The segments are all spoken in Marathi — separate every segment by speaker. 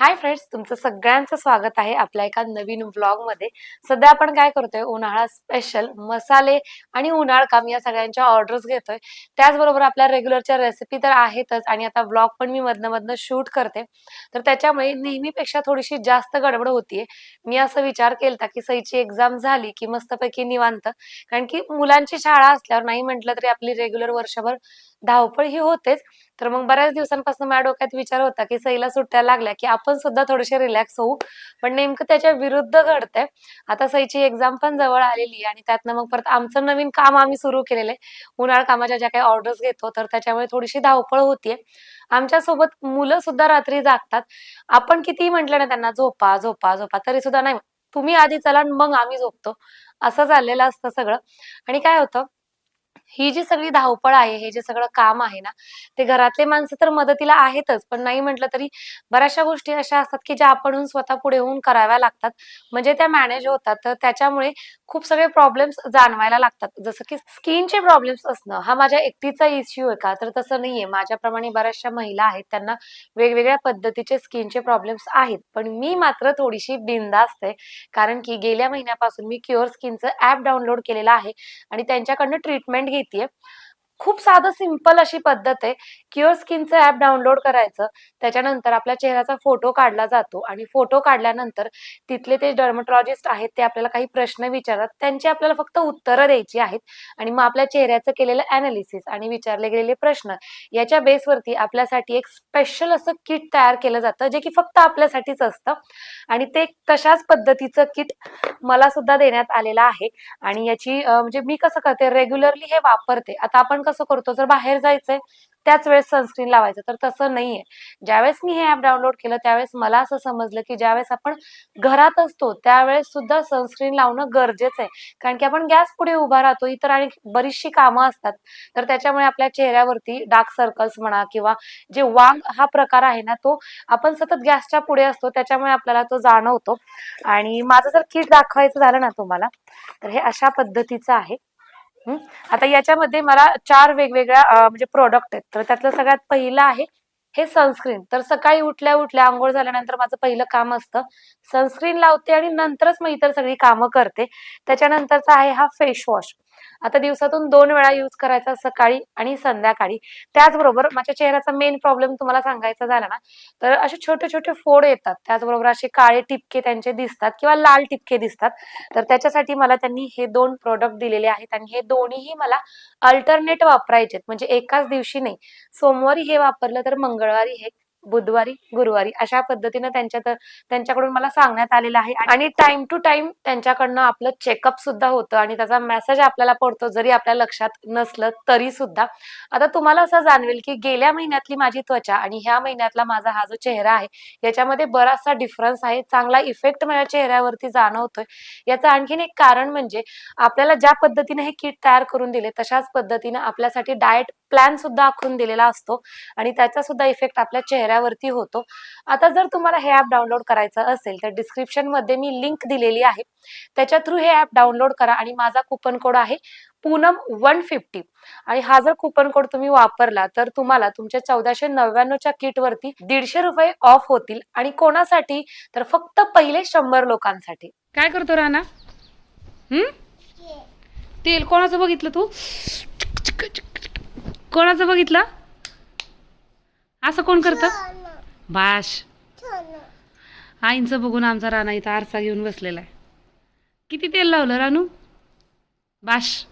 Speaker 1: हाय फ्रेंड्स तुमचं सगळ्यांचं स्वागत आहे आपल्या एका नवीन ब्लॉगमध्ये. सध्या आपण काय करतोय उन्हाळा स्पेशल मसाले आणि उन्हाळ काम या सगळ्यांच्या ऑर्डर्स घेतोय. त्याचबरोबर आपल्या रेग्युलरच्या रेसिपी तर आहेतच आणि आता व्लॉग पण मी मधनं मधनं शूट करते. तर त्याच्यामुळे नेहमीपेक्षा थोडीशी जास्त गडबड होतीये. मी असं विचार केलता की सईची एक्झाम झाली की मस्तपैकी निवांत. कारण की मुलांची शाळा असल्यावर नाही म्हटलं तरी आपली रेग्युलर वर्षभर धावपळ ही होतेच. तर मग बऱ्याच दिवसांपासून माझ्या डोक्यात विचार होता की सईला सुट्ट्या लागल्या की आपण सुद्धा थोडेसे रिलॅक्स होऊ. पण नेमकं त्याच्या विरुद्ध घडतंय. आता सईची एक्झाम पण जवळ आलेली आहे आणि त्यातनं मग परत आमचं नवीन काम आम्ही सुरू केलेलं आहे. उन्हाळ कामाच्या ज्या काही ऑर्डर्स घेतो तर त्याच्यामुळे थोडीशी धावपळ होतीये. आमच्यासोबत मुलं सुद्धा रात्री जागतात. आपण कितीही म्हटलं ना त्यांना झोपा झोपा झोपा तरी सुद्धा नाही तुम्ही आधी चला आणि मग आम्ही झोपतो. असं झालेलं असतं सगळं. आणि काय होतं ही जी सगळी धावपळ आहे हे जे सगळं काम आहे ना ते घरातले माणसं तर मदतीला आहेतच पण नाही म्हटलं तरी बऱ्याचशा गोष्टी अशा असतात की ज्या आपण स्वतः पुढे होऊन कराव्या लागतात. म्हणजे त्या मॅनेज होतात. तर त्याच्यामुळे खूप सगळे प्रॉब्लेम्स जाणवायला लागतात. जसं की स्किनचे प्रॉब्लेम्स असणं हा माझ्या एकटीचा इश्यू आहे का? तर तसं नाहीये. माझ्याप्रमाणे बऱ्याचशा महिला आहेत त्यांना वेगवेगळ्या पद्धतीचे स्किनचे प्रॉब्लेम्स आहेत. पण मी मात्र थोडीशी बिंदास्त आहे. कारण की गेल्या महिन्यापासून मी क्युअर स्किनचं ऍप डाउनलोड केलेलं आहे आणि त्यांच्याकडनं ट्रीटमेंट घेतेय. खूप साधं सिंपल अशी पद्धत आहे. क्युअर स्किनचं ऍप डाउनलोड करायचं. त्याच्यानंतर आपल्या चेहऱ्याचा फोटो काढला जातो आणि फोटो काढल्यानंतर तिथले ते डर्मटॉलॉजिस्ट आहेत ते आपल्याला काही प्रश्न विचारतात. त्यांची आपल्याला फक्त उत्तरं द्यायची आहेत आणि मग आपल्या चेहऱ्याचं केलेलं अनालिसिस आणि विचारले गेलेले प्रश्न याच्या बेसवरती आपल्यासाठी एक स्पेशल असं किट तयार केलं जातं जे की फक्त आपल्यासाठीच असतं. आणि ते तशाच पद्धतीचं किट मला सुद्धा देण्यात आलेलं आहे. आणि याची म्हणजे मी कसं करते रेग्युलरली हे वापरते. आता आपण कसं करतो. जर बाहेर जायचंय त्याच वेळेस सनस्क्रीन लावायचं. तर तसं नाहीये. ज्यावेळेस मी हे ऍप डाउनलोड केलं त्यावेळेस मला असं समजलं की ज्यावेळेस आपण घरात असतो त्यावेळेस सुद्धा सनस्क्रीन लावणं गरजेचं आहे कारण की आपण गॅस पुढे उभा राहतो इतर आणि बरीचशी कामं असतात. तर त्याच्यामुळे आपल्या चेहऱ्यावरती डार्क सर्कल्स म्हणा किंवा जे वांग हा प्रकार आहे ना तो आपण सतत गॅसच्या पुढे असतो. त्याच्यामुळे आपल्याला तो जाणवतो. आणि माझं जर किट दाखवायचं झालं ना तुम्हाला तर हे अशा पद्धतीचं आहे. आता याच्यामध्ये मला चार वेगवेगळ्या म्हणजे प्रोडक्ट आहेत. तर त्यातलं सगळ्यात पहिलं आहे हे सनस्क्रीन तर सकाळी उठल्या उठल्या आंघोळ झाल्यानंतर माझं पहिलं काम असतं. सनस्क्रीन लावते आणि नंतरच मग इतर सगळी कामं करते. त्याच्यानंतरचा आहे हा फेस वॉश आता दिवसातून दोन वेळा यूज करायचा सकाळी आणि संध्याकाळी. त्याचबरोबर माझ्या चेहऱ्याचा मेन प्रॉब्लेम तुम्हाला सांगायचा झाला ना तर असे छोटे छोटे फोड येतात. त्याचबरोबर असे काळे टिपके त्यांचे दिसतात किंवा लाल टिपके दिसतात. तर त्याच्यासाठी मला त्यांनी हे दोन प्रोडक्ट दिलेले आहेत आणि हे दोन्हीही मला अल्टरनेट वापरायचे म्हणजे एकाच दिवशी नाही. सोमवारी हे वापरलं तर मंगळवारी हे बुधवारी गुरुवारी अशा पद्धतीनं त्यांच्या त्यांच्याकडून मला सांगण्यात आलेलं आहे. आणि टाइम टू टाइम त्यांच्याकडनं आपलं चेकअप सुद्धा होतं आणि त्याचा मेसेज आपल्याला पडतो जरी आपल्या लक्षात नसलं तरी सुद्धा. आता तुम्हाला असं जाणवेल की गेल्या महिन्यातली माझी त्वचा आणि ह्या महिन्यातला माझा हा जो चेहरा आहे याच्यामध्ये बराचसा डिफरन्स आहे. चांगला इफेक्ट माझ्या चेहऱ्यावरती जाणवतोय. याचं आणखीन एक कारण म्हणजे आपल्याला ज्या पद्धतीने हे किट तयार करून दिले तशाच पद्धतीनं आपल्यासाठी डाएट प्लॅन सुद्धा आखून दिलेला असतो आणि त्याचा सुद्धा इफेक्ट आपल्या चेहऱ्यावरती होतो. आता जर तुम्हाला हे ऍप डाउनलोड करायचं असेल तर डिस्क्रिप्शनमध्ये मी लिंक दिलेली आहे. त्याच्या थ्रू हे ऍप डाउनलोड करा आणि माझा कुपन कोड आहे पूनम वन फिफ्टी. आणि हा जर कुपन कोड तुम्ही वापरला तर तुम्हाला तुमच्या चौदाशे नव्याण्णवच्या किटवरती दीडशे रुपये ऑफ होतील आणि कोणासाठी? तर फक्त पहिले शंभर लोकांसाठी.
Speaker 2: काय करतो राणा? हम्म? तेल. कोणाचं बघितलं तू? कोणाचं बघितलं? असं कोण करत? बाश. आईंचं बघून आमचा राणा इथं आरसा घेऊन बसलेला आहे. किती तेल लावलं रानू? बाश.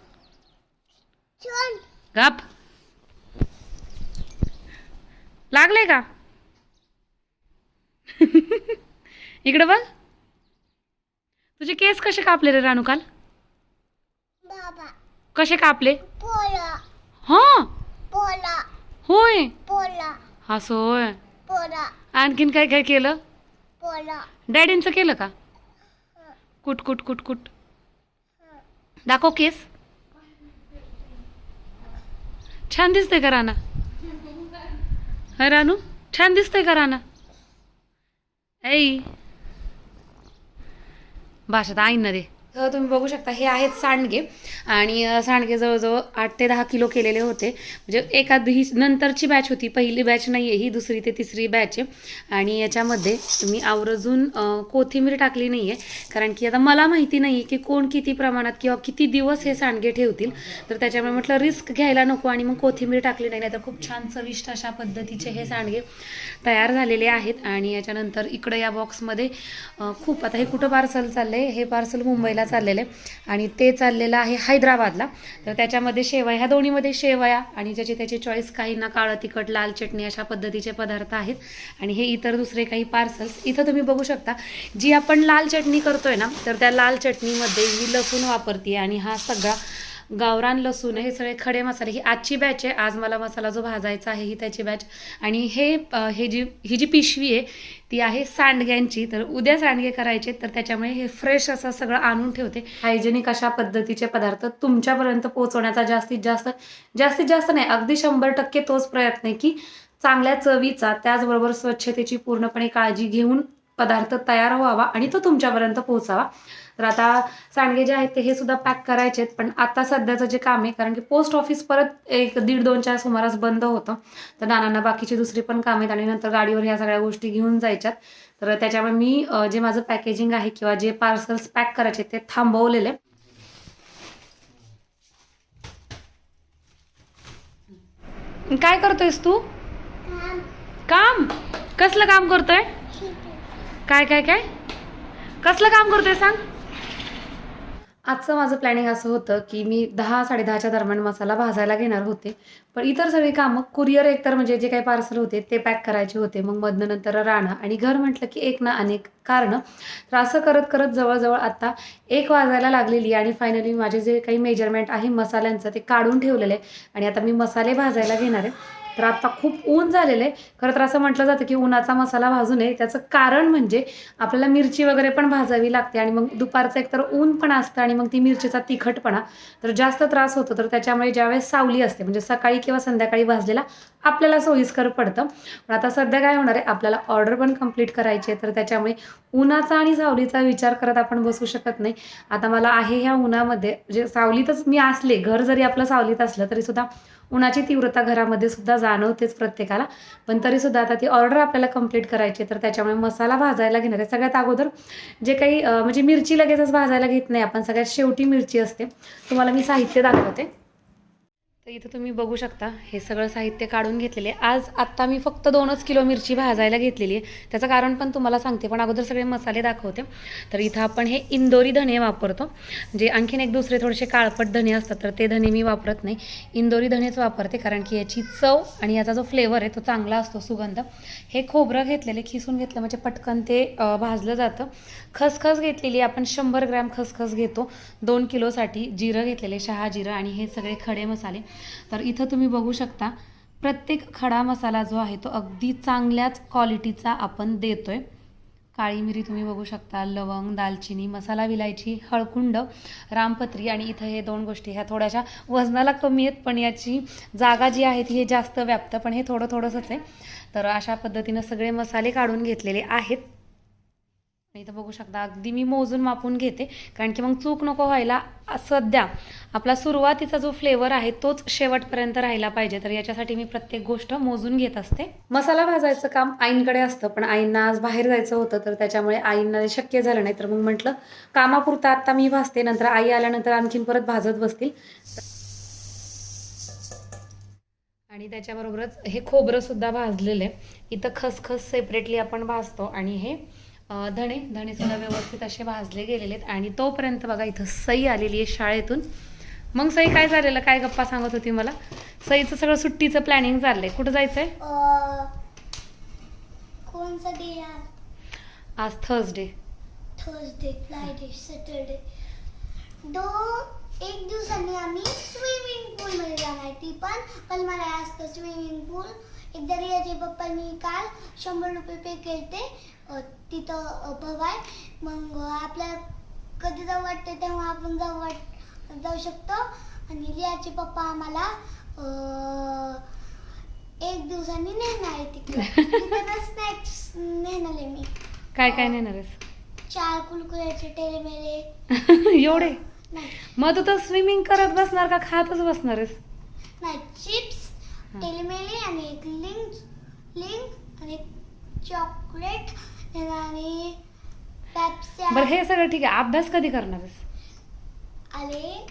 Speaker 2: गप. लागले का? इकडे बघ. तुझे केस कसे कापले रे रानू काल?
Speaker 3: बाबा.
Speaker 2: कसे कापले?
Speaker 3: पोला
Speaker 2: हा.
Speaker 3: पोला.
Speaker 2: होय?
Speaker 3: पोला.
Speaker 2: असं होय
Speaker 3: पोला
Speaker 2: आणखीन काय काय केलं?
Speaker 3: पोला.
Speaker 2: डॅडींचं केलं का? कुट कुट कुट कुट. दाखव केस. छान दिसतंय का राणा? हा रानू. छान दिसतंय का राणा? ऐ. भाषात आईन ना रे.
Speaker 1: तर तुम्ही बघू शकता हे आहेत सांडगे. आणि सांडगे जवळजवळ आठ ते दहा किलो केलेले होते. म्हणजे एखादी ही नंतरची बॅच होती. पहिली बॅच नाही आहे ही दुसरी ते तिसरी बॅच आहे. आणि याच्यामध्ये तुम्ही आवर्जून कोथिंबीर टाकली नाही आहे कारण की आता मला माहिती नाही की कोण किती प्रमाणात किंवा किती दिवस हे सांडगे ठेवतील. तर त्याच्यामुळे म्हटलं रिस्क घ्यायला नको आणि मग कोथिंबीर टाकली नाही तर खूप छान चविष्ट अशा पद्धतीचे हे सांडगे तयार झालेले आहेत. आणि याच्यानंतर इकडं या बॉक्समध्ये खूप आता हे कुठं पार्सल चाललं आहे हे पार्सल मुंबईला चाललेलं. आहे आणि ते चाललेलं आहे हैदराबादला. तर त्याच्यामध्ये शेवया ह्या दोन्हीमध्ये शेवया आणि ज्याची त्याची चॉईस काहींना काळं तिखट लाल चटणी अशा पद्धतीचे पदार्थ आहेत. आणि हे इतर दुसरे काही पार्सल्स इथं तुम्ही बघू शकता जी आपण लाल चटणी करतोय ना तर त्या लाल चटणीमध्ये मी लसूण वापरते आणि हा सगळा गावरान लसूण हे सगळे खडे मसाले ही आजची बॅच आहे. आज मला मसाला जो भाजायचा आहे ही त्याची बॅच आणि हे हे जी ही जी पिशवी आहे ती आहे सांडग्यांची. तर उद्या सांडगे करायचे तर त्याच्यामुळे हे फ्रेश असं सगळं आणून ठेवते. हायजेनिक अशा पद्धतीचे पदार्थ तुमच्यापर्यंत पोहोचवण्याचा जास्तीत जास्त जास्तीत जास्त नाही अगदी शंभर टक्के तोच प्रयत्न आहे की चांगल्या चवीचा त्याचबरोबर स्वच्छतेची पूर्णपणे काळजी घेऊन पदार्थ तयार व्हावा आणि तो तुमच्यापर्यंत पोहोचावा. तर आता सांडगे जे आहेत ते हे सुद्धा पॅक करायचे आहेत पण आता सध्याचं जे काम आहे कारण की पोस्ट ऑफिस परत एक दीड दोनच्या सुमारास बंद होतं. तर नानांना बाकीची दुसरी पण कामं आहेत आणि नंतर गाडीवर ह्या सगळ्या गोष्टी घेऊन जायच्यात. तर त्याच्यामुळे मी जे माझं पॅकेजिंग आहे किंवा जे पार्सल्स पॅक करायचे ते थांबवलेले. काय करतोयस तू?
Speaker 3: काम?
Speaker 1: कसलं काम करतोय? काय काय काय? कसलं काम करतोय सांग? आजचं माझं प्लॅनिंग असं होतं की मी दहा साडेदहाच्या दरम्यान मसाला भाजायला घेणार होते. पण इतर सगळी कामं कुरिअर एकतर म्हणजे जे काही पार्सल होते ते पॅक करायचे होते. मग मधनं नंतर राहणं आणि घर म्हटलं की एक ना अनेक कारणं. तर असं करत करत जवळजवळ आता एक वाजायला लागलेली आणि फायनली माझे जे काही मेजरमेंट आहे मसाल्यांचं ते काढून ठेवलेलं आहे. आणि आता मी मसाले भाजायला घेणार आहे. तर आत्ता खूप ऊन झालेलं आहे. खरं तर असं म्हटलं जातं की उन्हाचा मसाला भाजू नये त्याचं कारण म्हणजे आपल्याला मिरची वगैरे पण भाजावी लागते आणि मग दुपारचं एकतर ऊन पण असतं आणि मग ती मिरचीचा तिखटपणा तर जास्त त्रास होतो. तर त्याच्यामुळे ज्यावेळेस सावली असते म्हणजे सकाळी किंवा संध्याकाळी भाजलेला आपल्याला सोयीस्कर पडतं. पण आता सध्या काय होणार आहे? आपल्याला ऑर्डर पण कंप्लीट करायची आहे. तर त्याच्यामुळे उन्हाचा आणि सावलीचा विचार करत आपण बसू शकत नाही. आता मला आहे ह्या उन्हामध्ये म्हणजे सावलीतच मी असले घर जरी आपलं सावलीत असलं तरीसुद्धा उन्हाची तीव्रता घरामध्ये सुद्धा जाणवतेच प्रत्येकाला. पण तरीसुद्धा आता ती ऑर्डर आपल्याला कंप्लीट करायची आहे, तर त्याच्यामुळे मसाला भाजायला घेणार आहे. सगळ्यात अगोदर जे काही म्हणजे मिरची लगेचच भाजायला घेत नाही आपण सगळ्यात शेवटी मिरची असते. तुम्हाला मी साहित्य दाखवते. तर इथं तुम्ही बघू शकता हे सगळं साहित्य काढून घेतलेले. आज आत्ता मी फक्त दोनच किलो मिरची भाजायला घेतलेली आहे. त्याचं कारण पण तुम्हाला सांगते पण अगोदर सगळे मसाले दाखवते. तर इथं आपण हे इंदोरी धने वापरतो जे आणखीन एक दुसरे थोडेसे काळपट धने असतात तर ते धने मी वापरत नाही. इंदोरी धनेच वापरते कारण की याची चव आणि याचा जो फ्लेवर आहे तो चांगला असतो सुगंध. हे खोबरं घेतलेले खिसून घेतलं म्हणजे पटकन ते भाजलं जातं. खसखस घेतलेली आपण शंभर ग्रॅम खसखस घेतो. दोन किलोसाठी जिरं घेतलेले शहा जिरं आणि हे सगळे खडे मसाले. तर इथं तुम्ही बघू शकता प्रत्येक खडा मसाला जो आहे तो अगदी चांगल्याच क्वालिटीचा आपण देतोय. काळी मिरी तुम्ही बघू शकता लवंग दालचिनी मसाला विलायची हळकुंड रामपत्री आणि इथं हे दोन गोष्टी ह्या थोड्याशा वजनाला कमी आहेत पण याची जागा जी आहे ती हे जास्त व्यापतं पण हे थोडं थोडंसंच आहे. तर अशा पद्धतीनं सगळे मसाले काढून घेतलेले आहेत. इथं बघू शकता. अगदी मी मोजून मापून घेते. कारण की मग चूक नको व्हायला. सध्या आपला सुरुवातीचा जो फ्लेवर आहे तोच शेवटपर्यंत राहिला पाहिजे. तर याच्यासाठी मी प्रत्येक गोष्ट मोजून घेत असते. मसाला भाजायचं काम आईंकडे असतं. पण आईंना आज बाहेर जायचं होतं तर त्याच्यामुळे आईंना शक्य झालं नाही. तर मग म्हटलं कामापुरतं आत्ता मी भाजते. नंतर आई आल्यानंतर आणखीन परत भाजत बसतील. आणि त्याच्याबरोबरच हे खोबरं सुद्धा भाजलेलं आहे. इथं खसखस सेपरेटली आपण भाजतो. आणि हे धणे धणे सुद्धा व्यवस्थित असे भाजले गेलेले आहेत आणि तोपर्यंत बघा इथं सई आलेली आहे शाळेतून. मग सई काय झालेलं? काय गप्पा सांगत होती मला? सईचं सगळं सुट्टीचं प्लॅनिंग चाललंय कुठं जायचंय?
Speaker 3: अं, कोणचा डे आज
Speaker 1: आज थर्सडे
Speaker 3: थर्सडे फ्रायडे सॅटरडे दो एक दिवसांनी आम्ही स्विमिंग पूल मध्ये जाणार ती पण पण मला असतं स्विमिंग पूल एकदा रियाचे पप्पांनी काल शंभर रुपये पे केलते. अं, तिथं बघाय मग आपल्याला कधी जाऊ वाटते तेव्हा आपण जाऊ वाट जाऊ शकतो. आणि रियाचे पप्पा आम्हाला एक दिवसांनी नेणार आहे तिकडे. स्नॅक्स नेणार आहे मी.
Speaker 1: काय काय नेणार आहेस?
Speaker 3: चार कुलकुल्याचे टेले मेले
Speaker 1: एवढे
Speaker 3: नाही.
Speaker 1: मग तू तर स्विमिंग करत बसणार का खातच बसणार आहेस?
Speaker 3: नाही चिप्स
Speaker 1: हा.
Speaker 3: टेले मेले आणि एक लिंक लिंक आणि चॉकलेट आणि पेप्स्या
Speaker 1: बरं हे सगळं ठीक आहे. अभ्यास कधी करणार आहेस?
Speaker 3: आले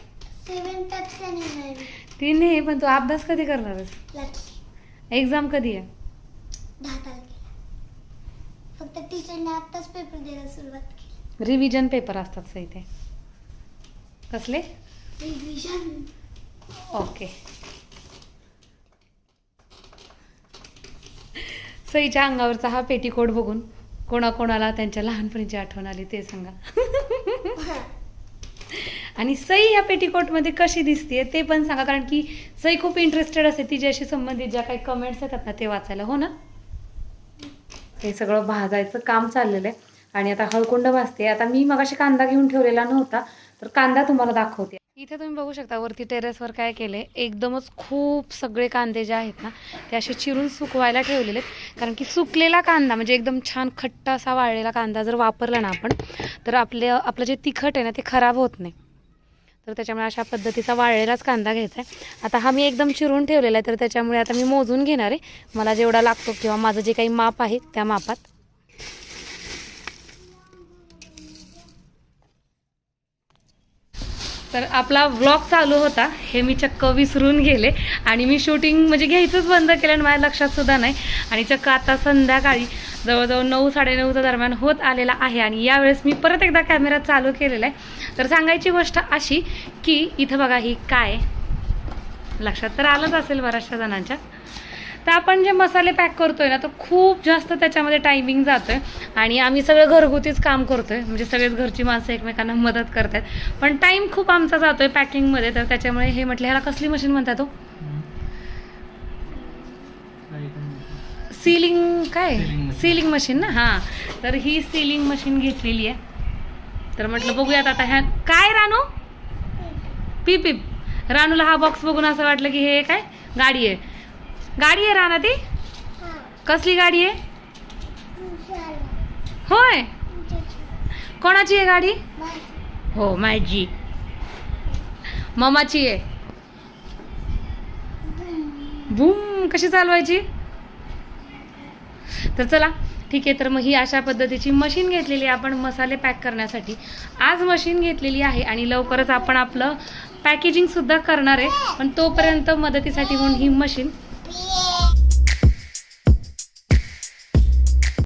Speaker 3: सेवन पेप्स्या नाही
Speaker 1: ती नाही पण तू अभ्यास कधी करणार आहेस?
Speaker 3: लागले
Speaker 1: एक्झाम कधी आहे?
Speaker 3: दहा तारखेला. फक्त टीचरने आत्ताच पेपर द्यायला सुरुवात केली.
Speaker 1: रिव्हिजन पेपर असतात सही ते. कसले?
Speaker 3: रिव्हिजन
Speaker 1: ओके सईच्या अंगावरचा हा पेटीकोट बघून कोणाकोणाला त्यांच्या लहानपणीची आठवण आली ते सांगा. आणि सई या पेटीकोटमध्ये कशी दिसते ते पण सांगा कारण की सई खूप इंटरेस्टेड असते तिच्याशी संबंधित ज्या काही कमेंट्स येतात ना ते वाचायला. हो ना? हे सगळं भाजायचं काम चाललेलं आहे. आणि आता हळकुंड भाजते आता मी मगाशी कांदा घेऊन ठेवलेला नव्हता तर कांदा तुम्हाला दाखवते. इथे तुम्ही बघू शकता वरती टेरेसवर काय केले एकदमच खूप सगळे कांदे जे आहेत ना ते असे चिरून सुकवायला ठेवलेले आहेत. कारण की सुकलेला कांदा म्हणजे एकदम छान खट्टा असा वाळलेला कांदा जर वापरला ना आपण तर आपले आपलं जे तिखट आहे ना ते खराब होत नाही. तर त्याच्यामुळे अशा पद्धतीचा वाळलेलाच कांदा घ्यायचा आहे. आता हा मी एकदम चिरून ठेवलेला आहे तर त्याच्यामुळे आता मी मोजून घेणार आहे. मला जेवढा लागतो किंवा माझं जे काही माप आहे त्या मापात. तर आपला व्लॉग चालू होता. हे मी चक्क विसरून गेले. आणि मी शूटिंग म्हणजे घ्यायचंच बंद केलं आणि माझ्या लक्षात सुद्धा नाही. आणि चक्क आता संध्याकाळी जवळजवळ नऊ साडेनऊच्या दरम्यान होत आलेला आहे आणि यावेळेस मी परत एकदा कॅमेरा चालू केलेला आहे. तर सांगायची गोष्ट अशी की इथं बघा ही काय लक्षात तर आलंच असेल बऱ्याचशा जणांच्या. तर आपण जे मसाले पॅक करतोय ना तर खूप जास्त त्याच्यामध्ये टायमिंग जातोय. आणि आम्ही सगळं घरगुतीच काम करतोय. म्हणजे सगळेच घरची माणसं एकमेकांना मदत करतायत पण टाइम खूप आमचा जातोय पॅकिंगमध्ये तर त्याच्यामुळे हे म्हटलं ह्याला कसली मशीन म्हणतात तो सीलिंग काय?
Speaker 4: Sealing machine.
Speaker 1: सीलिंग मशीन ना? हां. तर ही सीलिंग मशीन घेतलेली आहे. तर म्हटलं बघूयात आता ह्या काय रानू? पिप पिप. रानूला हा बॉक्स बघून असं वाटलं की हे काय? गाडी आहे. गाडी आहे राणा ती? कसली गाडी आहे? होय. कोणाची आहे गाडी? हो माझी. ममाची आहे. भूम कशी चालवायची? तर चला ठीक आहे तर मग ही अशा पद्धतीची मशीन घेतलेली आहे आपण मसाले पॅक करण्यासाठी. आज मशीन घेतलेली आहे आणि लवकरच आपण आपलं पॅकेजिंगसुद्धा करणार आहे. पण तोपर्यंत मदतीसाठी म्हणून ही मशीन